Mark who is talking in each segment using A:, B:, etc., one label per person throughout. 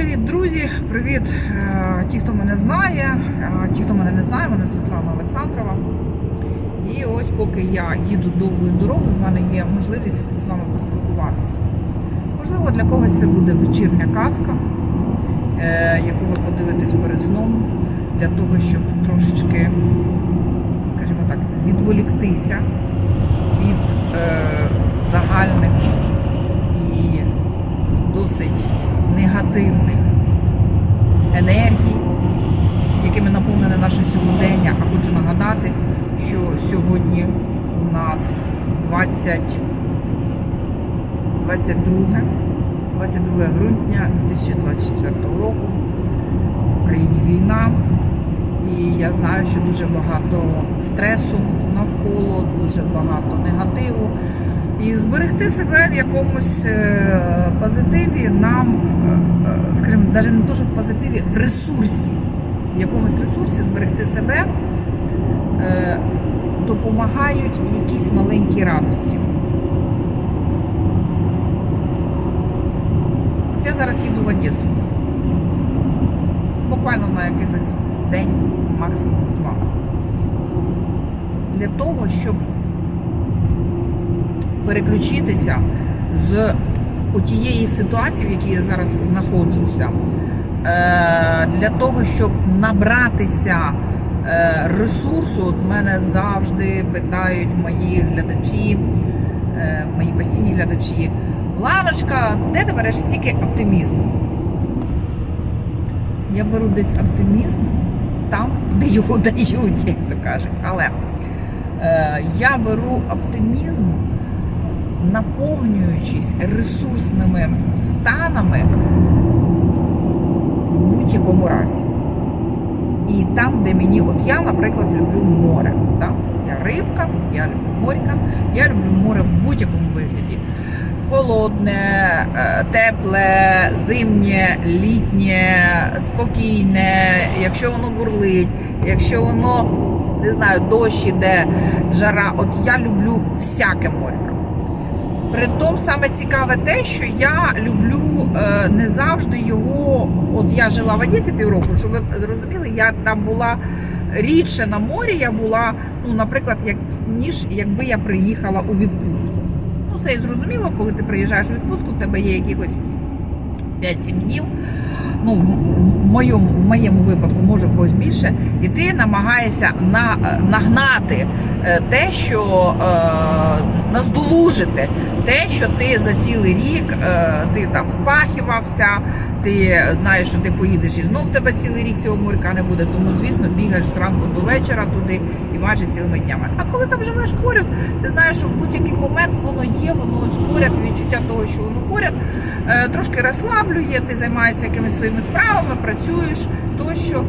A: Привіт, друзі! Привіт, е, ті, хто мене знає, е, ті, хто мене не знає, мене Світлана Олександрова. І ось поки я їду довгою дорогою, в мене є можливість з вами поспілкуватися. Можливо, для когось це буде вечірня казка, е, яку ви подивитесь перед сном, для того, щоб трошечки, скажімо так, відволіктися від загальних і досить негативних енергій, якими наповнене наше сьогодення. А хочу нагадати, що сьогодні у нас 20, 22, 22 грудня 2024 року. В країні війна. І я знаю, що дуже багато стресу навколо, дуже багато негативу. І зберегти себе в якомусь е, позитиві нам, е, е, скажімо, навіть не то, що в позитиві, в ресурсі, в якомусь ресурсі зберегти себе допомагають якісь маленькі радості. Я зараз їду в Одесу. Буквально на якихось день, максимум два. Для того, щоб переключитися з тієї ситуації, в якій я зараз знаходжуся, е, для того, щоб набратися е, ресурсу, от мене завжди питають мої глядачі, е, мої постійні глядачі, Ланочка, де ти береш стільки оптимізму? Я беру десь оптимізм там, де його дають, як то кажуть. Але е, я беру оптимізм наповнюючись ресурсними станами в будь-якому разі. І там, де мені, от я, наприклад, люблю море. Да? Я рибка, я люблю морька, я люблю море в будь-якому вигляді. Холодне, е, тепле, зимнє, літнє, спокійне, якщо воно бурлить, якщо воно, не знаю, дощ іде, жара. От я люблю всяке море. Притом саме цікаве те, що я люблю е, не завжди його. От я жила в Одесі півроку, щоб ви зрозуміли, я там була рідше на морі. Я була, ну, наприклад, як ніж якби я приїхала у відпустку. Ну, це і зрозуміло, коли ти приїжджаєш у відпустку, в тебе є якихось 5-7 днів. Ну, в моєму, в моєму випадку, може в когось більше, і ти намагаєшся на, нагнати е, те, що е, наздолужити те, що ти за цілий рік е, ти там впахівався, ти знаєш, що ти поїдеш і знов в тебе цілий рік цього моряка не буде. Тому, звісно, бігаєш зранку до вечора туди і майже цілими днями. А коли там живеш поряд, ти знаєш, що в будь-який момент воно є, воно поряд, відчуття того, що воно поряд, е, трошки розслаблює, ти займаєшся якимись своїми справами, працюєш тощо.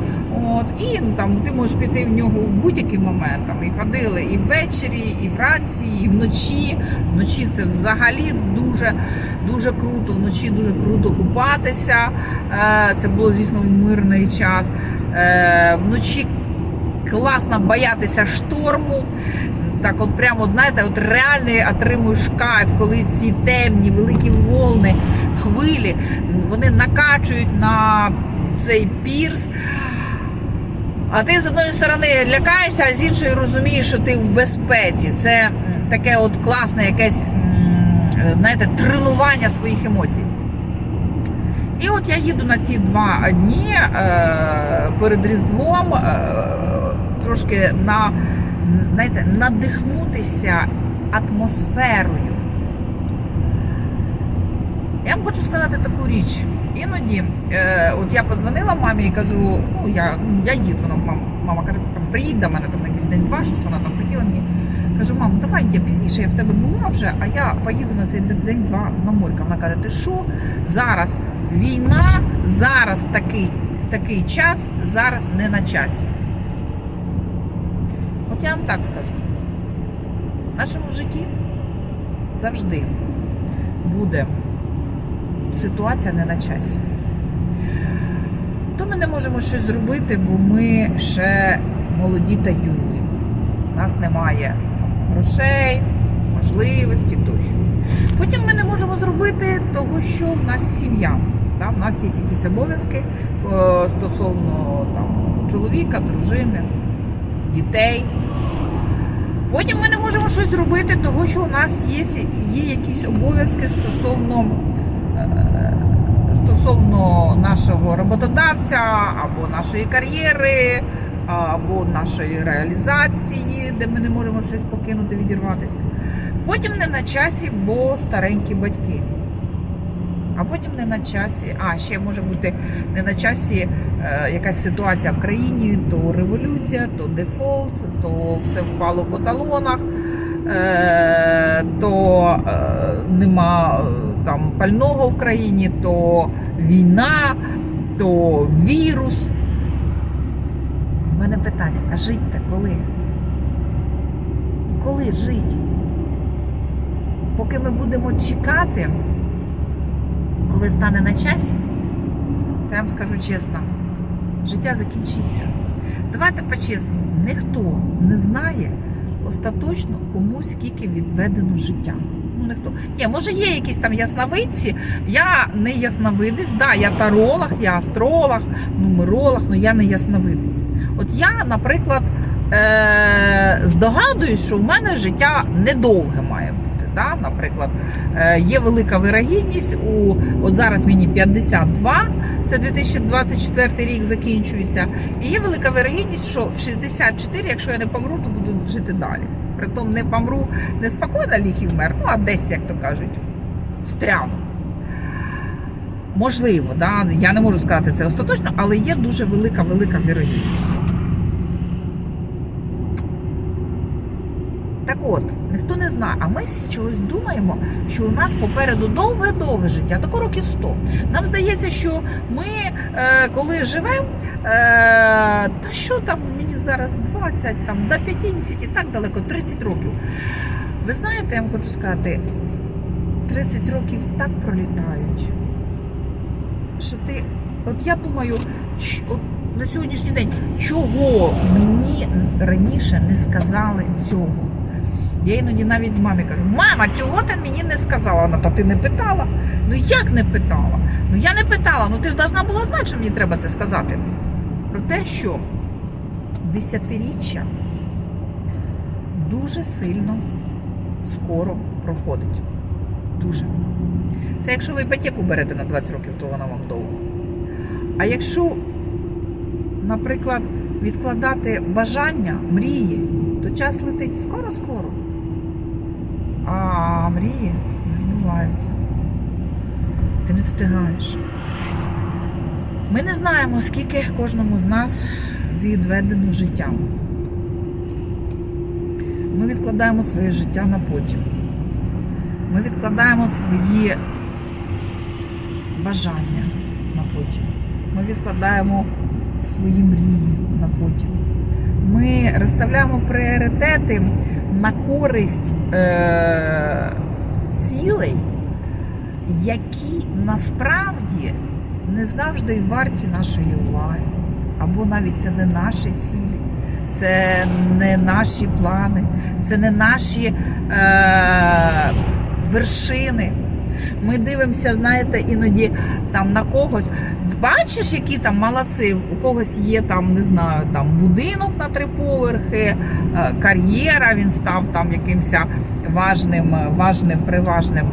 A: От, і ну, там ти можеш піти в нього в будь-який момент. Там, і ходили і ввечері, і вранці, і вночі. Вночі це взагалі дуже дуже круто. Вночі дуже круто купатися. Е, Це було, звісно, в мирний час. Е, Вночі класно боятися шторму. Так, от прямо, знаєте, от реальний отримуєш кайф, коли ці темні великі волни, хвилі, вони накачують на цей пірс. А ти з одної сторони лякаєшся, а з іншої розумієш, що ти в безпеці. Це таке от класне якесь знаєте, тренування своїх емоцій. І от я їду на ці два дні е, перед Різдвом е, трошки на, знаєте, надихнутися атмосферою. Я вам хочу сказати таку річ. Іноді, е, от я позвонила мамі і кажу, ну я я їду. Вона мама, мама каже, там приїдь до мене там на якийсь день-два, щось вона там хотіла мені. Кажу, мам, давай я пізніше, я в тебе була вже, а я поїду на цей день-два на морька. Вона каже, ти що? Зараз війна, зараз такий, такий час, зараз не на часі. Вам так скажу. В нашому житті завжди буде ситуація не на часі. То ми не можемо щось зробити, бо ми ще молоді та юні. У нас немає грошей, можливості тощо. Потім ми не можемо зробити того, що в нас сім'я. У нас є якісь обов'язки е, стосовно там, чоловіка, дружини, дітей. Потім ми не можемо щось зробити, тому що у нас є, є якісь обов'язки стосовно, е, стосовно нашого роботодавця або нашої кар'єри, або нашої реалізації, де ми не можемо щось покинути, відірватися. Потім не на часі, бо старенькі батьки. А потім не на часі. А, ще може бути не на часі е, якась ситуація в країні, то революція, то дефолт, то все впало по талонах, е, то е, нема е, там пального в країні, то війна, то вірус. У мене питання: а жить-то коли? Коли жить? Поки ми будемо чекати, коли стане на часі, то я вам скажу чесно, життя закінчиться. Давайте по-чесному, ніхто не знає остаточно кому скільки відведено життя. Ну, ніхто. Ні, може є якісь там ясновидці. Я не ясновидець, да, я таролог, я астролог, нумеролог, але я не ясновидець. От я, наприклад, е- здогадуюсь, що в мене життя недовге має бути. Да? Наприклад, е, є велика вирогідність у от зараз мені 52, це 2024 рік закінчується. І є велика вирогідність, що в 64, якщо я не помру, то буду жити далі. Притом не помру не спокійно ліг і вмер, ну а десь, як то кажуть, встряну. Можливо, да? я не можу сказати це остаточно, але є дуже велика велика вірогідність. Так от, ніхто не знає, а ми всі чогось думаємо, що у нас попереду довге-довге життя, тако років 100. Нам здається, що ми, е, коли живемо, е, та що там мені зараз 20, там, до 50 і так далеко, 30 років. Ви знаєте, я вам хочу сказати, 30 років так пролітають, що ти, от я думаю, от на сьогоднішній день, чого мені раніше не сказали цього? Я іноді навіть мамі кажу: мама, чого ти мені не сказала? Вона, та ти не питала. Ну як не питала? Ну я не питала, ну ти ж должна була знати, що мені треба це сказати. Про те, що десятиріччя дуже сильно скоро проходить. Дуже. Це якщо ви іпотеку берете на 20 років, то вона вам довго. А якщо, наприклад, відкладати бажання, мрії, то час летить скоро-скоро. А мрії не збуваються. Ти не встигаєш. Ми не знаємо, скільки кожному з нас відведено життям. Ми відкладаємо своє життя на потім. Ми відкладаємо свої бажання на потім. Ми відкладаємо свої мрії на потім. Ми розставляємо пріоритети на користь е- цілей, які насправді не завжди варті нашої уваги. Або навіть це не наші цілі, це не наші плани, це не наші е- вершини. Ми дивимося, знаєте, іноді там на когось. Бачиш, які там молодці, у когось є там, не знаю, там будинок на три поверхи, е, кар'єра, він став там якимось важним, важним, приважним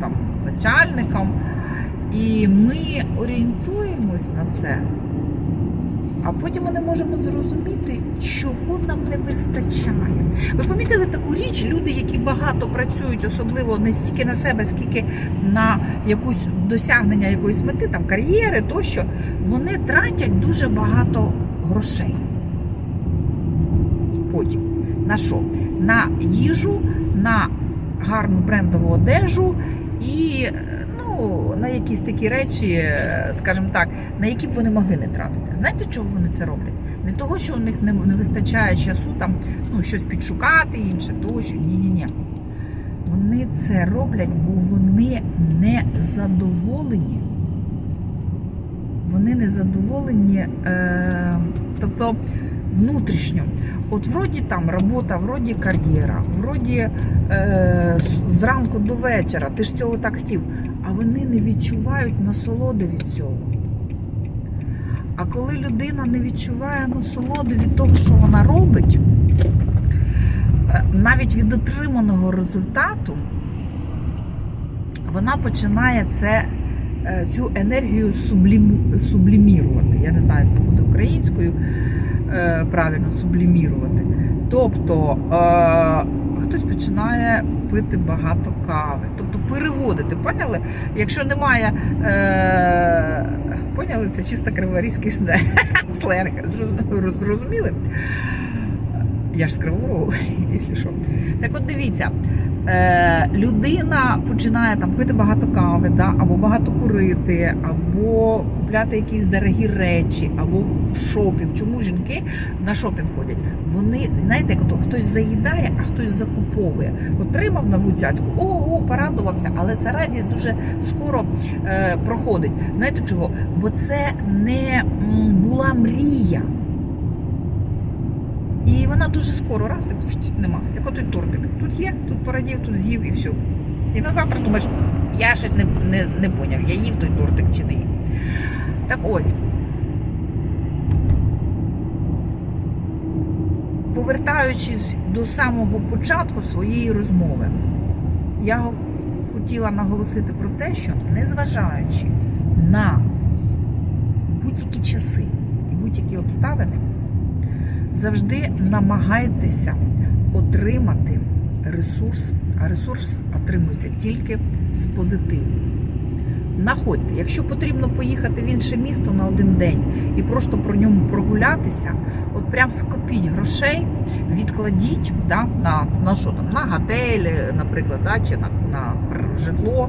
A: там начальником. І ми орієнтуємось на це, а потім ми не можемо зрозуміти, чого нам не вистачає. Ви помітили таку річ, люди, які багато працюють, особливо не стільки на себе, скільки на якусь досягнення якоїсь мети, там кар'єри тощо, вони тратять дуже багато грошей. Потім на що? На їжу, на гарну брендову одежу і ну, на якісь такі речі, скажімо так, на які б вони могли не тратити. Знаєте, чого вони це роблять? Не того, що у них не вистачає часу там ну, щось підшукати, інше тощо. Ні-ні-ні. Вони це роблять, бо вони не задоволені. Вони не задоволені, е, тобто внутрішньо. От вроді там робота, вроді кар'єра, вроді е, зранку до вечора, ти ж цього так хотів. А вони не відчувають насолоди від цього. А коли людина не відчуває насолоди від того, що вона робить, е, навіть від отриманого результату, вона починає це, е, цю енергію сублім, сублімірувати. Я не знаю, це буде українською е, правильно сублімірувати. Тобто хтось починає пити багато кави, тобто переводити. Поняли? Якщо немає. Е, поняли, це чисто криворізький сленг. Зрозуміли? Я ж з Криворогу, якщо що. Так от дивіться, е, людина починає там пити багато кави, да, або багато курити, або купляти якісь дорогі речі, або в шопінг. Чому жінки на шопінг ходять? Вони, знаєте, як хтось заїдає, а хтось закуповує. Отримав нову цяцьку, ого, порадувався, але ця радість дуже скоро е, проходить. Знаєте чого? Бо це не була мрія. І вона дуже скоро раз і пф, нема. Як отой тортик. Тут є, тут порадів, тут з'їв і все. І на завтра думаєш, я щось не, не, не поняв, я їв той тортик чи не їв. Так ось. Повертаючись до самого початку своєї розмови, я хотіла наголосити про те, що незважаючи на будь-які часи і будь-які обставини, завжди намагайтеся отримати ресурс, а ресурс отримується тільки з позитиву. Находьте, якщо потрібно поїхати в інше місто на один день і просто про ньому прогулятися, от прям скопіть грошей, відкладіть да, на, на що там, на готелі, наприклад, да, чи на, на житло,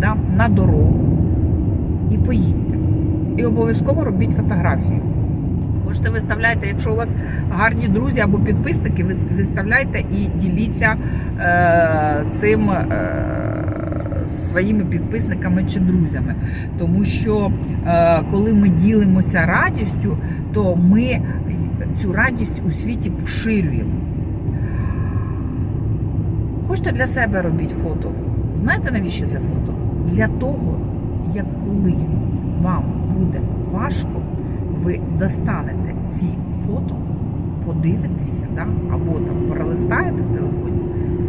A: да, на дорогу. І поїдьте. І обов'язково робіть фотографії. Можете виставляйте, якщо у вас гарні друзі або підписники, виставляйте і діліться е, цим е, своїми підписниками чи друзями. Тому що е, коли ми ділимося радістю, то ми цю радість у світі поширюємо. Хочете для себе робіть фото? Знаєте, навіщо це фото? Для того, як колись вам буде важко ви достанете ці фото, подивитеся, да? або там пролистаєте в телефоні,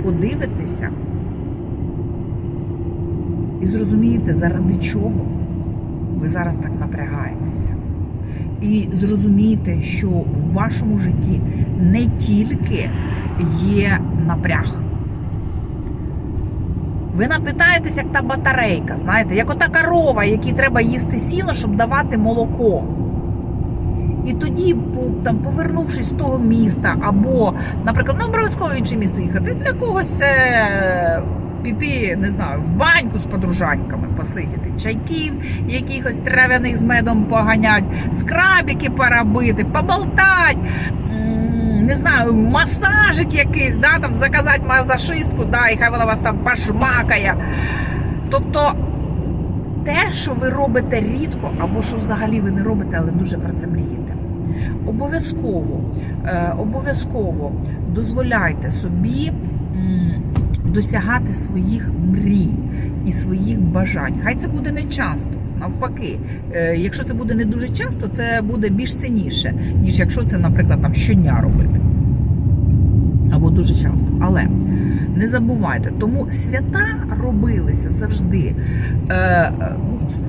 A: подивитеся і зрозумієте, заради чого ви зараз так напрягаєтеся. І зрозумієте, що в вашому житті не тільки є напряг. Ви напитаєтесь, як та батарейка, знаєте, як ота корова, якій треба їсти сіно, щоб давати молоко. І тоді, там, повернувшись з того міста, або, наприклад, не обов'язково інше місто їхати, для когось це піти, не знаю, в баньку з подружаньками посидіти, чайків якихось трав'яних з медом поганять, скрабики поробити, поболтать. Не знаю, масажик якийсь, да, там заказати масажистку, да, і хай вона вас там пошмакає. Тобто те, що ви робите рідко, або що взагалі ви не робите, але дуже про це мрієте. Обов'язково, е, обов'язково дозволяйте собі досягати своїх мрій і своїх бажань. Хай це буде не часто. Навпаки, Е, якщо це буде не дуже часто, це буде більш цінніше, ніж якщо це, наприклад, там щодня робити. Або дуже часто. Але не забувайте, тому свята робилися завжди. Е,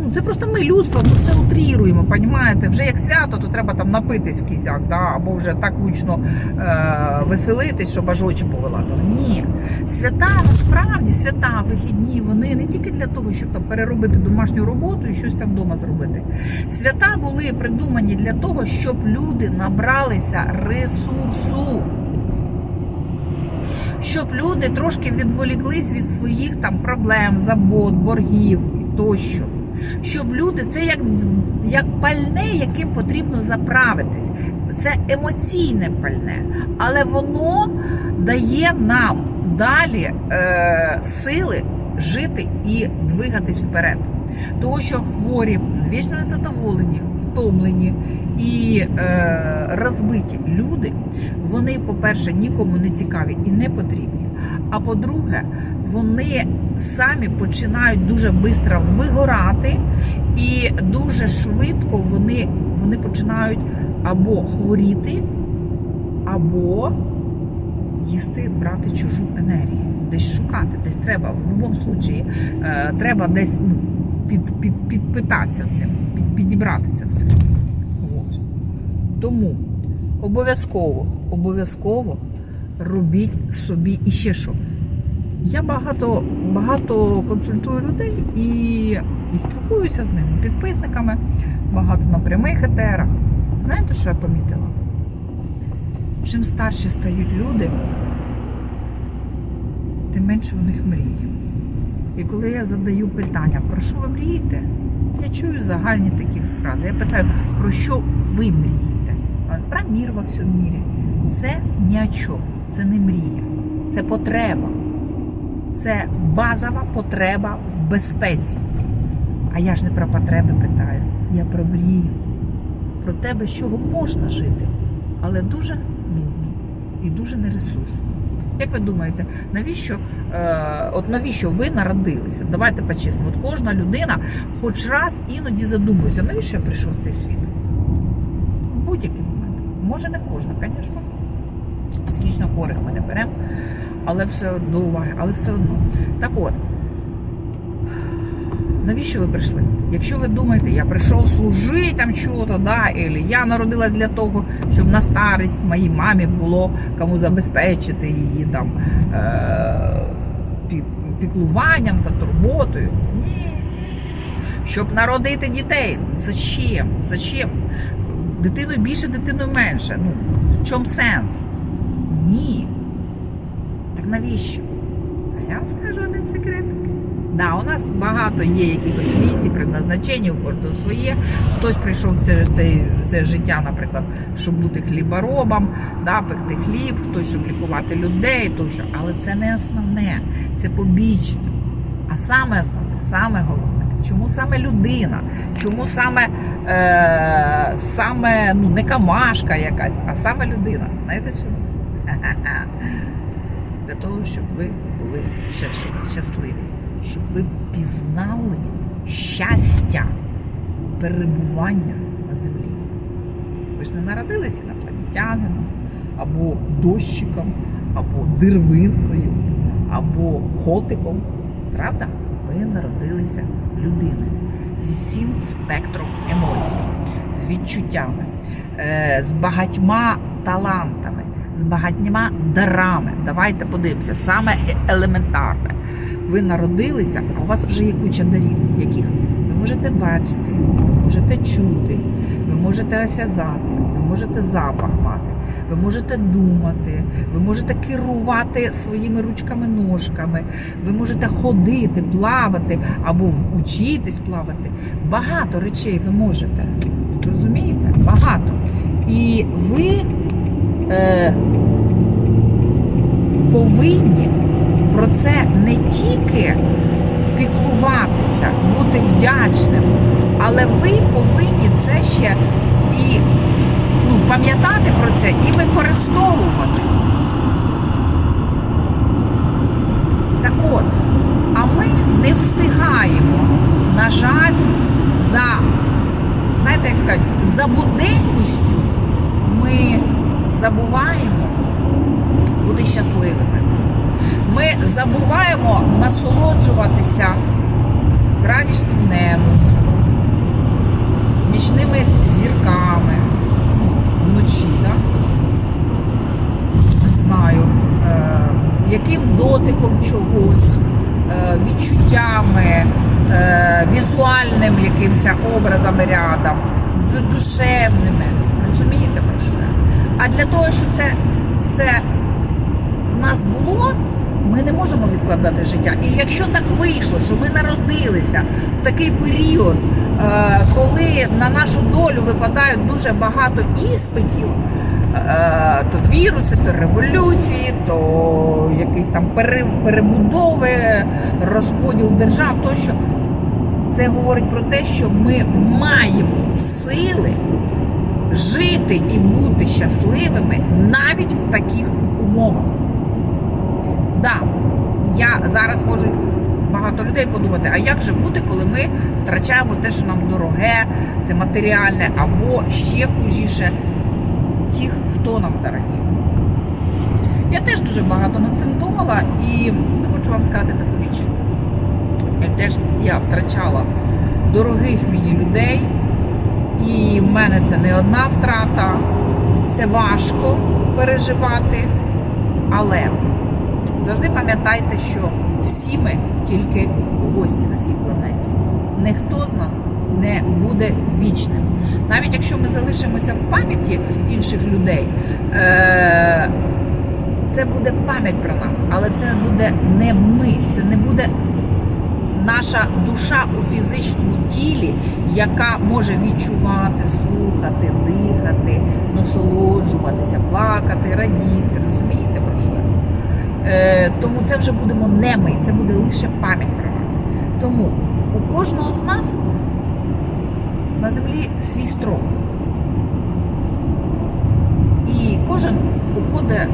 A: ну, це просто ми людство, ми все утріруємо, понімаєте? Вже як свято, то треба там напитись в кізяк, да? або вже так гучно е, веселитись, щоб аж очі повилазили. Ні. Свята насправді свята, вихідні, вони не тільки для того, щоб там переробити домашню роботу і щось там вдома зробити. Свята були придумані для того, щоб люди набралися ресурсу щоб люди трошки відволіклись від своїх там проблем, забот, боргів тощо. Щоб люди це як як пальне, яким потрібно заправитись. Це емоційне пальне, але воно дає нам далі е, сили жити і двигатись вперед. Тому що хворі, вічно незадоволені, втомлені і е, розбиті люди, вони, по-перше, нікому не цікаві і не потрібні. А по-друге, вони самі починають дуже швидко вигорати, і дуже швидко вони, вони починають або хворіти, або їсти, брати чужу енергію, десь шукати, десь треба. В будь-якому випадку е, треба десь ну, під, під, підпитатися цим, під, підібратися все. Тому обов'язково, обов'язково робіть собі і ще що. Я багато, багато консультую людей і, і спілкуюся з моїми підписниками, багато на прямих етерах. Знаєте, що я помітила? Чим старші стають люди, тим менше у них мрії. І коли я задаю питання, про що ви мрієте, я чую загальні такі фрази. Я питаю, про що ви мрієте? А, Про мір во всьому мірі. Це ні о чому, це не мрія, це потреба. Це базова потреба в безпеці. А я ж не про потреби питаю, я про мрію, про те, без чого можна жити, але дуже нудно і дуже нересурсно. Як ви думаєте, навіщо, е, от навіщо ви народилися? Давайте по-чесному. От кожна людина хоч раз іноді задумується, навіщо я прийшов в цей світ? Будь-який момент. Може, не кожна, звісно. Психічно хворих ми не беремо, але все одно уваги, але все одно. Так от, навіщо ви прийшли? Якщо ви думаєте, я прийшов служити там чого-то, да, або я народилась для того, щоб на старість моїй мамі було кому забезпечити її там е- піклуванням та турботою. Ні. Щоб народити дітей. Зачем? Зачем? Дитиною більше, дитиною менше. Ну, в чому сенс? Ні. Так навіщо? А я вам скажу один секретик. Да, у нас багато є якихось місць, предназначення, у кожного своє. Хтось прийшов в це, це, це життя, наприклад, щоб бути хліборобом, да, пекти хліб, хтось, щоб лікувати людей, тощо. Але це не основне, це побічне. А саме основне, саме головне, чому саме людина, чому саме, е, саме ну, не камашка якась, а саме людина. Знаєте чому? Для того, щоб ви були щасливі, щоб ви пізнали щастя перебування на землі. Ви ж не народилися інопланетянином, або дощиком, або дервинкою, або котиком. Правда? Ви народилися людиною зі всім спектром емоцій, з відчуттями, е, з багатьма талантами, з багатьма дарами. Давайте подивимося, саме елементарне. Ви народилися, а у вас вже є куча дарів, яких ви можете бачити, ви можете чути, ви можете осязати, ви можете запах мати, ви можете думати, ви можете керувати своїми ручками-ножками, ви можете ходити, плавати або вчитись плавати. Багато речей ви можете. Розумієте? Багато. І ви е, повинні про це не тільки піклуватися, бути вдячним, але ви повинні це ще і ну, пам'ятати про це і використовувати. Так от, а ми не встигаємо, на жаль, за, знаєте, як кажуть, за буденністю ми забуваємо бути щасливими. Ми забуваємо насолоджуватися ранішнім небом, нічними зірками вночі, да? не знаю, е, яким дотиком чогось, е, відчуттями, е, візуальним якимось образами рядом, душевними. Розумієте про що я? А для того, щоб це все в нас було, ми не можемо відкладати життя. І якщо так вийшло, що ми народилися в такий період, е, коли на нашу долю випадають дуже багато іспитів, е, то віруси, то революції, то якісь там перебудови, розподіл держав, тощо. Це говорить про те, що ми маємо сили жити і бути щасливими навіть в таких умовах. Да, я зараз можуть багато людей подумати, а як же бути, коли ми втрачаємо те, що нам дороге, це матеріальне, або ще хужіше, ті, хто нам дорогі. Я теж дуже багато над цим думала і хочу вам сказати таку річ. Як теж я втрачала дорогих мені людей, і в мене це не одна втрата, це важко переживати, але завжди пам'ятайте, що всі ми тільки гості на цій планеті. Ніхто з нас не буде вічним. Навіть якщо ми залишимося в пам'яті інших людей, е- це буде пам'ять про нас, але це буде не ми, це не буде наша душа у фізичному тілі, яка може відчувати, слухати, дихати, насолоджуватися, плакати, радіти. Розумієте тому це вже будемо не ми, це буде лише пам'ять про нас. Тому у кожного з нас на землі свій строк. І кожен уходить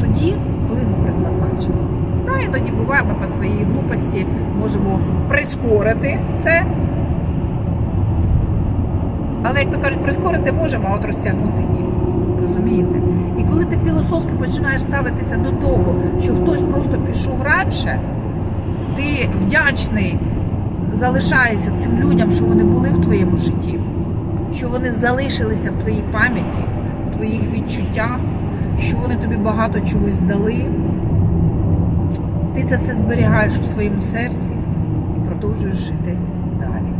A: тоді, коли йому предназначено. Да, іноді буває, ми по своїй глупості можемо прискорити це. Але, як то кажуть, прискорити можемо, а от розтягнути ні. Розумієте? І коли ти філософськи починаєш ставитися до того, що хтось просто пішов раніше, ти вдячний залишаєшся цим людям, що вони були в твоєму житті, що вони залишилися в твоїй пам'яті, в твоїх відчуттях, що вони тобі багато чогось дали. Ти це все зберігаєш у своєму серці і продовжуєш жити далі.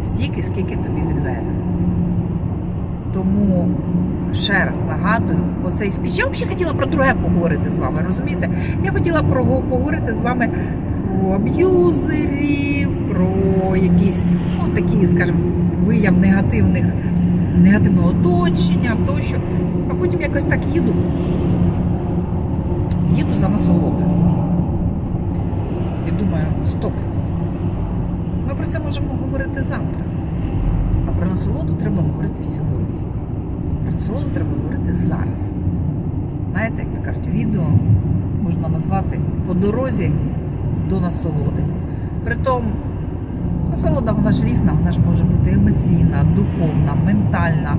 A: Стільки, скільки тобі відведено. Тому ще раз нагадую, оцей спіч. Я взагалі хотіла про друге поговорити з вами, розумієте? Я хотіла про, поговорити з вами про аб'юзерів, про якісь, ну, такі, скажімо, вияв негативних, негативного оточення тощо. А потім якось так їду. Їду за насолодою. І думаю, стоп. Ми про це можемо говорити завтра. Про насолоду треба говорити сьогодні. Про насолоду треба говорити зараз. Знаєте, як кажуть, відео можна назвати по дорозі до насолоди. Притом, насолода вона ж різна, вона ж може бути емоційна, духовна, ментальна,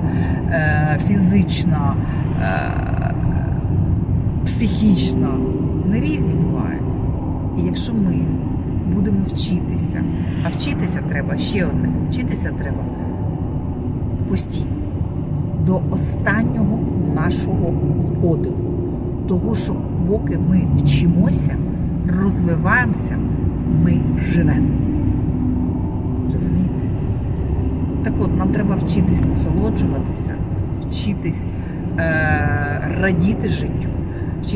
A: е- фізична, е- психічна. Вони різні бувають. І якщо ми будемо вчитися, а вчитися треба ще одне, вчитися треба постійно, до останнього нашого подиху. Того, що поки ми вчимося, розвиваємося, ми живемо. Розумієте? Так от, нам треба вчитись насолоджуватися, вчитись е- радіти життю.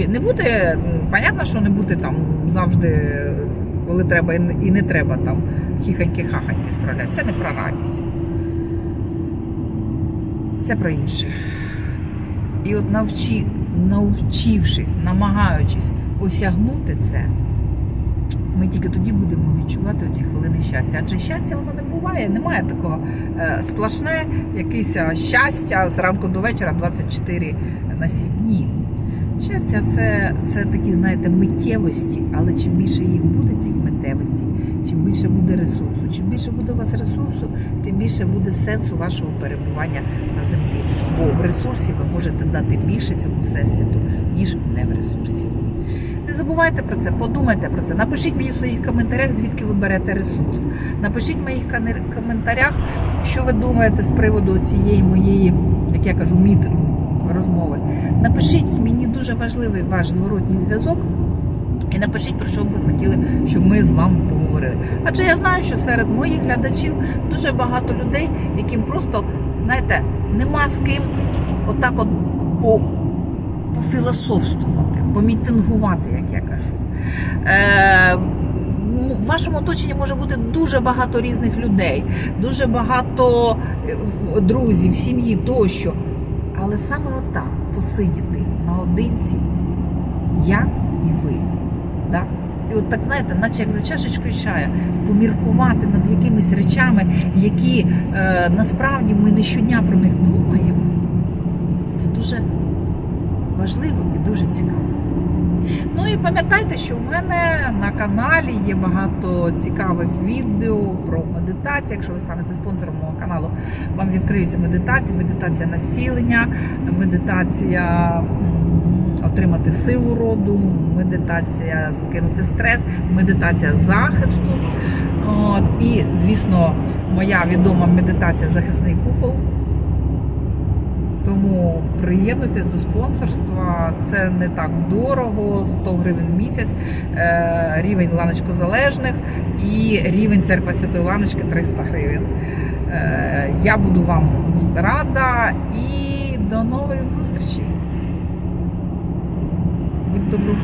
A: Не м, понятно, що не бути там завжди, коли треба і не треба там хіханьки-хаханьки справляти. Це не про радість. Це про інше. І от навчи, навчившись, намагаючись осягнути це, ми тільки тоді будемо відчувати ці хвилини щастя. Адже щастя воно не буває, немає такого е, сплошне, якесь щастя з ранку до вечора 24 на 7. Ні. Щастя, це, це такі, знаєте, миттєвості, але чим більше їх буде, цих миттєвостей, чим більше буде ресурсу. Чим більше буде у вас ресурсу, тим більше буде сенсу вашого перебування на землі. Бо в ресурсі ви можете дати більше цьому всесвіту, ніж не в ресурсі. Не забувайте про це, подумайте про це. Напишіть мені в своїх коментарях, звідки ви берете ресурс. Напишіть в моїх коментарях, що ви думаєте з приводу цієї моєї, як я кажу, мітингу розмови. Напишіть мені дуже важливий ваш зворотній зв'язок. І напишіть, про що б ви хотіли, щоб ми з вами поговорили. Адже я знаю, що серед моїх глядачів дуже багато людей, яким просто, знаєте, нема з ким отак от по, пофілософствувати, помітингувати, як я кажу. Е, ну, в вашому оточенні може бути дуже багато різних людей, дуже багато е, друзів, сім'ї тощо. Але саме отак посидіти наодинці, я і ви. Да? І от так, знаєте, наче як за чашечкою чаю, поміркувати над якимись речами, які е, насправді ми не щодня про них думаємо. Це дуже важливо і дуже цікаво. Ну і пам'ятайте, що в мене на каналі є багато цікавих відео про медитацію. Якщо ви станете спонсором мого каналу, вам відкриються медитації, медитація насілення, медитація отримати силу роду, медитація скинути стрес, медитація захисту. От, і, звісно, моя відома медитація захисний купол. Тому приєднуйтесь до спонсорства. Це не так дорого, 100 гривень в місяць, е, рівень ланочко залежних і рівень церква Святої Ланочки 300 гривень. Е, Я буду вам рада і до нових зустрічей. Будь добру.